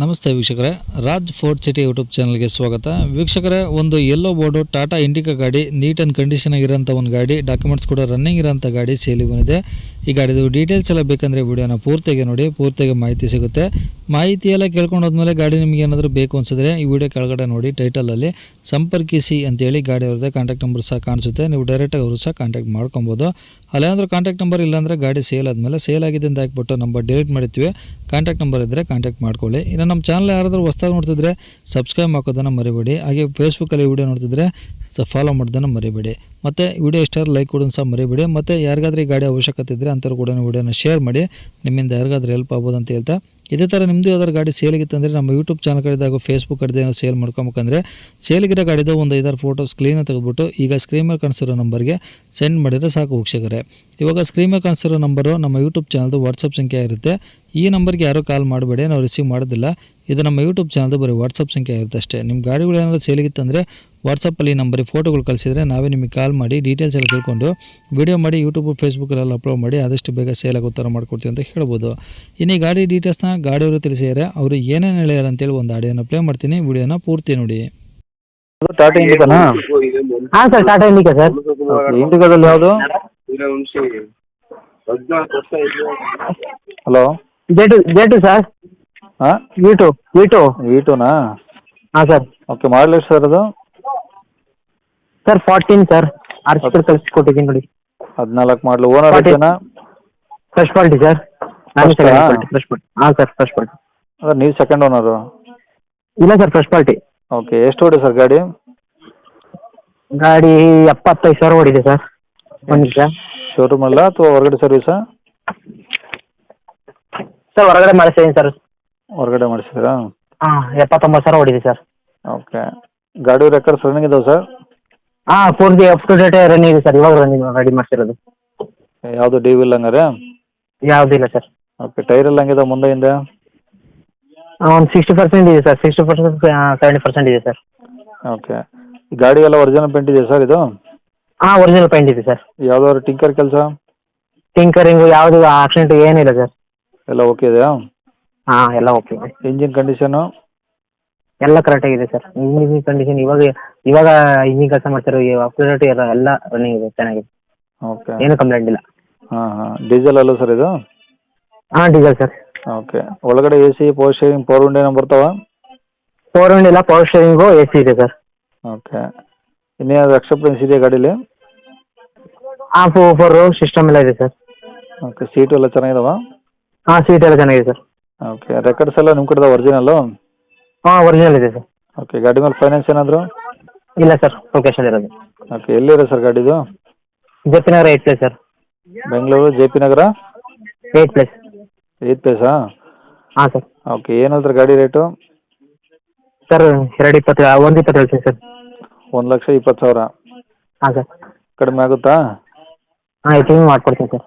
ನಮಸ್ತೆ ವೀಕ್ಷಕರೇ, Raj fort city YouTube ಚಾನಲ್ಗೆ ಸ್ವಾಗತ. ವೀಕ್ಷಕರೇ, ಒಂದು ಎಲ್ಲೋ ಬೋರ್ಡು ಟಾಟಾ ಇಂಡಿಕಾ ಗಾಡಿ ನೀಟ್ ಆ್ಯಂಡ್ ಕಂಡೀಷನ್ ಆಗಿರೋಂಥ ಒಂದು ಗಾಡಿ ಡಾಕ್ಯುಮೆಂಟ್ಸ್ ಕೂಡ ರನ್ನಿಂಗ್ ಇರೋಂಥ ಗಾಡಿ ಸೇಲಿಗೆ ಬಂದಿದೆ. ಈ ಗಾಡಿದು ಡೀಟೇಲ್ಸ್ ಎಲ್ಲ ಬೇಕಂದರೆ ವಿಡಿಯೋನ ಪೂರ್ತಿಯಾಗಿ ನೋಡಿ, ಪೂರ್ತಿಯಾಗಿ ಮಾಹಿತಿ ಸಿಗುತ್ತೆ. ಮಾಹಿತಿ ಎಲ್ಲ ಕೇಳ್ಕೊಂಡು ಹೋದ್ಮೇಲೆ ಗಾಡಿ ನಿಮಗೆ ಏನಾದರೂ ಬೇಕು ಅನ್ಸಿದ್ರೆ ಈ ವಿಡಿಯೋ ಕೆಳಗಡೆ ನೋಡಿ ಟೈಟಲಲ್ಲಿ ಸಂಪರ್ಕಿಸಿ ಅಂತೇಳಿ ಗಾಡಿ ಅವ್ರದ್ದೇ ಕಾಂಟ್ಯಾಕ್ಟ್ ನಂಬರ್ ಸಹ ಕಾಣಿಸುತ್ತೆ. ನೀವು ಡೈರೆಕ್ಟಾಗಿ ಅವರು ಸಹ ಕಾಂಟ್ಯಾಕ್ಟ್ ಮಾಡ್ಕೊಬೋದು. ಅಲ್ಲೇನಾದ್ರೂ ಕಾಂಟ್ಯಾಕ್ಟ್ ನಂಬರ್ ಇಲ್ಲಾಂದರೆ ಗಾಡಿ ಸೇಲ್ ಆದಮೇಲೆ ಸೇಲ್ ಆಗಿದೆ ಅಂತ ಹಾಕ್ಬಿಟ್ಟು ನಂಬರ್ ಡಿಲೀಟ್ ಮಾಡಿರ್ತೀವಿ. ಕಾಂಟ್ಯಾಕ್ಟ್ ನಂಬರ್ ಇದ್ದರೆ ಕಾಂಟ್ಯಾಕ್ಟ್ ಮಾಡ್ಕೊಳ್ಳಿ. ಇನ್ನು ನಮ್ಮ ಚಾನಲ್ ಯಾರಾದರೂ ಹೊಸ್ದಾಗಿ ನೋಡ್ತಿದ್ರೆ ಸಬ್ಸ್ಕ್ರೈಬ್ ಹಾಕೋದನ್ನು ಮರಿಬೇಡಿ. ಹಾಗೆ ಫೇಸ್ಬುಕ್ಕಲ್ಲಿ ವಿಡಿಯೋ ನೋಡ್ತಿದ್ರೆ ಸ ಫಾಲೋ ಮಾಡೋದನ್ನು ಮರಿಬೇಡಿ. ಮತ್ತು ವಿಡಿಯೋ ಇಷ್ಟ ಲೈಕ್ ಕೊಡೋದು ಸಹ ಮರಿಬೇಡಿ. ಮತ್ತು ಯಾರಿಗಾದ್ರೂ ಗಾಡಿ ಅವಶ್ಯಕತೆ ಇದ್ದರೆ ಅಂಥವ್ರು ಕೂಡ ವಿಡಿಯೋನ ಶೇರ್ ಮಾಡಿ. ನಿಮ್ಮಿಂದ ಯಾರಿಗಾದ್ರೂ ಹೆಲ್ಪ್ ಆಗ್ಬೋದು ಅಂತ ಹೇಳ್ತಾ ಇದೇ ಥರ ನಿಮ್ಮದು ಯಾವ್ದಾದ್ರು ಗಾಡಿ ಸೇಲಿಗಿತ್ತಂದರೆ ನಮ್ಮ ಯೂಟ್ಯೂಬ್ ಚಾನಲ್ ಕಡೆದು ಹಾಗೂ ಫೇಸ್ಬುಕ್ ಕಡೆದು ಏನೋ ಸೇಲ್ ಮಾಡ್ಕೊಬೇಕಂದ್ರೆ ಸೇಲಿಗಿರೋ ಗಾಡಿದು ಒಂದು ಐದಾರು ಫೋಟೋಸ್ ಕ್ಲೀನಾಗಿ ತೆಗೆದುಬಿಟ್ಟು ಈಗ ಸ್ಕ್ರೀನ್ ಮೇಲೆ ಕಾಣಿಸಿರೋ ನಂಬರ್ಗೆ ಸೆಂಡ್ ಮಾಡಿದರೆ ಸಾಕು ವೀಕ್ಷಕರೇ. ಇವಾಗ ಸ್ಕ್ರೀನ್ ಮೇಲೆ ಕಾಣಿಸಿರೋ ನಂಬರು ನಮ್ಮ ಯೂಟ್ಯೂಬ್ ಚಾನಲ್ದು ವಾಟ್ಸಪ್ ಸಂಖ್ಯೆ ಇರುತ್ತೆ. ಈ ನಂಬರ್ಗೆ ಯಾರೂ ಕಾಲ್ ಮಾಡಬೇಡಿ, ನಾವು ರಿಸೀವ್ ಮಾಡೋದಿಲ್ಲ. ಇದು ನಮ್ಮ ಯೂಟ್ಯೂಬ್ ಚಾನಲ್ದು ಬರೀ ವಾಟ್ಸಪ್ ಸಂಖ್ಯೆ ಇರುತ್ತೆ ಅಷ್ಟೇ. ನಿಮ್ಮ ಗಾಡಿಗಳು ಏನಾದರೂ ಸೇಲಿಗಿತ್ತಂದರೆ ವಾಟ್ಸಪ್ಪಲ್ಲಿ ನಂಬರಿಗೆ ಫೋಟೋಗಳು ಕಳಿಸಿದ್ರೆ ನಾವೇ ನಿಮಗೆ ಕಾಲ್ ಮಾಡಿ ಡೀಟೇಲ್ಸ್ ಎಲ್ಲ ತಿಳ್ಕೊಂಡು ವಿಡಿಯೋ ಮಾಡಿ ಯೂಟ್ಯೂಬ್ ಫೇಸ್ಬುಕ್ಕಲ್ಲೆಲ್ಲ ಅಪ್ಲೋಡ್ ಮಾಡಿ ಆದಷ್ಟು ಬೇಗ ಸೇಲ್ ಆಗೋ ಥರ ಮಾಡ್ಕೊಡ್ತೀವಿ ಅಂತ ಹೇಳ್ಬೋದು. ಇನ್ನು ಈ ಗಾಡಿ ಡೀಟೇಲ್ಸ್ನ ಗಾಡಿಯವರು ತಿಳಿಸಿದ್ದಾರೆ ಅವರು ಏನೇನು ಹೇಳ್ಯಾರ ಅಂತೇಳಿ ಒಂದು ಆಡಿಯೋನ ಪ್ಲೇ ಮಾಡ್ತೀನಿ. ವಿಡಿಯೋನ ಪೂರ್ತಿ ನೋಡಿ. ಅದು ಟಾಟಾ ಇಂಡಿಕಾನಾ ಹಾಂ ಸರ್ ಟಾಟಾ ಇಂಡಿಕಾ ಸರ್ ಇಂಡಿಕಾದಲ್ಲಿ ಯಾವುದು? Hello J two J two sir ಹಾಂ? V two V two V ಟೂನಾ ಹಾಂ ಸರ್ ಓಕೆ ಮಾಡಲಿ ಸರ್ ಅದು? ಸರ್ ಫಾರ್ಟೀನ್ ಸರ್ ಆರ್ಸಿಪುರ ಕಳಿಸ್ಕೊಟ್ಟಿದ್ದೀನಿ ನೋಡಿ. ಹದಿನಾಲ್ಕು ಮಾಡಲು. Owner Forty. ಎಷ್ಟೇನಾ? ಫ್ರೆಶ್ ಕ್ವಾಲಿಟಿ ಸರ್ ನಾನು ಆ? ಫ್ರೆಶ್ ಕ್ವಾಲಿಟಿ ಹಾಂ ಸರ್ ಫ್ರೆಶ್ ಕ್ವಾಲಿಟಿ ಅದೇ ನೀವು ಸೆಕೆಂಡ್ ಓನರು ಇಲ್ಲ ಸರ್ ಫ್ರೆಶ್ ಕ್ವಾಲಿಟಿ ಓಕೆ ಎಷ್ಟು ಹೊಡಿ ಸರ್ ಗಾಡಿ? ಗಾಡಿ ಎಪ್ಪತ್ತೈದು ಸಾವಿರ ಓಡಿದೆ ಸರ್ ಒಂದು ನಿಮಿಷ. ಶೋರೂಮ್ ಅಲ್ಲ ಅಥವಾ ಹೊರಗಡೆ ಸರ್ವಿಸಾ ಸರ್ ಹೊರಗಡೆ ಮಾಡಿಸ್ತೀನಿ ಸರ್ ಹೊರಗಡೆ ಮಾಡಿಸಿದ್ರಾ ಹಾಂ ಎಪ್ಪತ್ತೊಂಬತ್ತು ಸಾವಿರ ಓಡಿದೆ ಸರ್ ಓಕೆ ಗಾಡಿ ರೆಕಾರ್ಡ್ಸ್ ರನ್ನಿಂಗ್ ಇದಾವೆ ಸರ್ ಹಾಂ four G up to date run ಇದೆ ಸರ್ ಇವಾಗ ರನ್ನಿಂಗ್ ರೆಡಿ ಮಾಡ್ತಿರೋದು ಯಾವುದು ಡಿ ಇಲ್ಲ ಹಂಗಾರೆ? ಯಾವುದಿಲ್ಲ ಸರ್ ಓಕೆ ಟೈರ್ ಎಲ್ಲ ಹಂಗಿದೆ ಮುಂದೆ ಹಿಂದೆ? ಒಂದು ಸಿಕ್ಸ್ಟಿ ಪರ್ಸೆಂಟ್ ಇದೆ sir sixty percent seventy percent ಇದೆ ಸರ್ ಓಕೆ ಗಾಡಿ ಎಲ್ಲ ಒರಿಜಿನಲ್ ಪೇಂಟ್ ಇದೆ ಸರ್ ಇದು? ಹಾಂ ಒರಿಜಿನಲ್ ಪೇಂಟ್ ಇದೆ ಸರ್ ಯಾವ್ದಾದ್ರು ಟಿಂಕರ್ ಕೆಲಸ? ಟಿಂಕರಿಂಗು ಯಾವುದು ಆಕ್ಸಿಡೆಂಟ್ ಏನಿಲ್ಲ ಸರ್ ಎಲ್ಲ ಓಕೆ ಇದೆಯಾ? ಹಾಂ ಎಲ್ಲ ಓಕೆ ಇದೆ. ಇಂಜಿನ್ ಕಂಡೀಷನು ಎಲ್ಲ ಕರೆಕ್ಟಾಗಿದೆ ಸರ್ ಇಂಜಿನ್ ಕಂಡೀಷನ್ ಇವಾಗ ಇವಾಗ ಇಂಜಿನ್ ಕೆಲಸ ಮಾಡ್ತಿರೋ ಅಪ್ಡೇಟ್ ಎಲ್ಲ ಎಲ್ಲ ರನ್ನಿಂಗ್ ಇದೆ ಚೆನ್ನಾಗಿದೆ. ಓಕೆ ಏನು ಕಂಪ್ಲೇಂಟ್ ಇಲ್ಲ. ಹಾಂ ಹಾಂ. ಡೀಸೆಲ್ ಅಲ್ಲ ಸರ್ ಇದು? ಹಾಂ ಡೀಸೆಲ್ ಸರ್ ಓಕೆ ಒಳಗಡೆ A C power sharing power window ಏನೋ ಬರ್ತಾವ? ಫೋರ್ ವಿಂಡ್ ಇಲ್ಲ ಪವರ್ ಸ್ಟೇರಿಂಗು ಎ ಸಿ ಇದೆ ಸರ್ ಓಕೆ ಇನ್ನೇನಾದ್ರು ಎಕ್ಸಪ್ರೆನ್ಸ್ ಇದೆಯಾ ಗಾಡೀಲಿ? ಹಾಂ ಫೋ ಫೋರ್ ಸಿಸ್ಟಮ್ ಎಲ್ಲ ಇದೆ ಸರ್ ಓಕೆ ಸೀಟು ಎಲ್ಲ ಚೆನ್ನಾಗಿದಾವ? ಹಾಂ ಸೀಟ್ ಎಲ್ಲ ಚೆನ್ನಾಗಿದೆ ಸರ್ ಓಕೆ ರೆಕಾರ್ಡ್ಸ್ ಎಲ್ಲ ನಿಮ್ಮ ಕಡೆದ ಒರಿಜಿನಲ್ಲು ಹಾಂ ಒರಿಜಿನಲ್ ಇದೆ ಸರ್ ಓಕೆ ಗಾಡಿ ಮೇಲೆ ಫೈನಾನ್ಸ್ ಏನಾದರೂ? ಇಲ್ಲ ಸರ್ ಲೊಕೇಶನ್ ಇರೋದು. ಓಕೆ ಎಲ್ಲಿದೆ ಸರ್ ಗಾಡಿದು? J P Nagar eighth place sir. Bengaluru J P Nagar? Eighth place eighth ಪ್ಲೇಸಾ ಹಾಂ ಸರ್. ಓಕೆ ಏನು ಹೇಳ್ತಾರೆ ಗಾಡಿ ರೇಟು? ಸರ್ ಎರಡು ಇಪ್ಪತ್ತು ಒಂದು ಇಪ್ಪತ್ತು ಹೇಳ್ತೀನಿ ಸರ್. ಒಂದು ಲಕ್ಷ ಇಪ್ಪತ್ತು ಸಾವಿರ. ಹಾಂ ಸರ್. ಕಡಿಮೆ ಆಗುತ್ತಾ? ಹಾಂ ಹೆಚ್ಚಿಗೆ ಮಾಡ್ಕೊಡ್ತೀನಿ ಸರ್.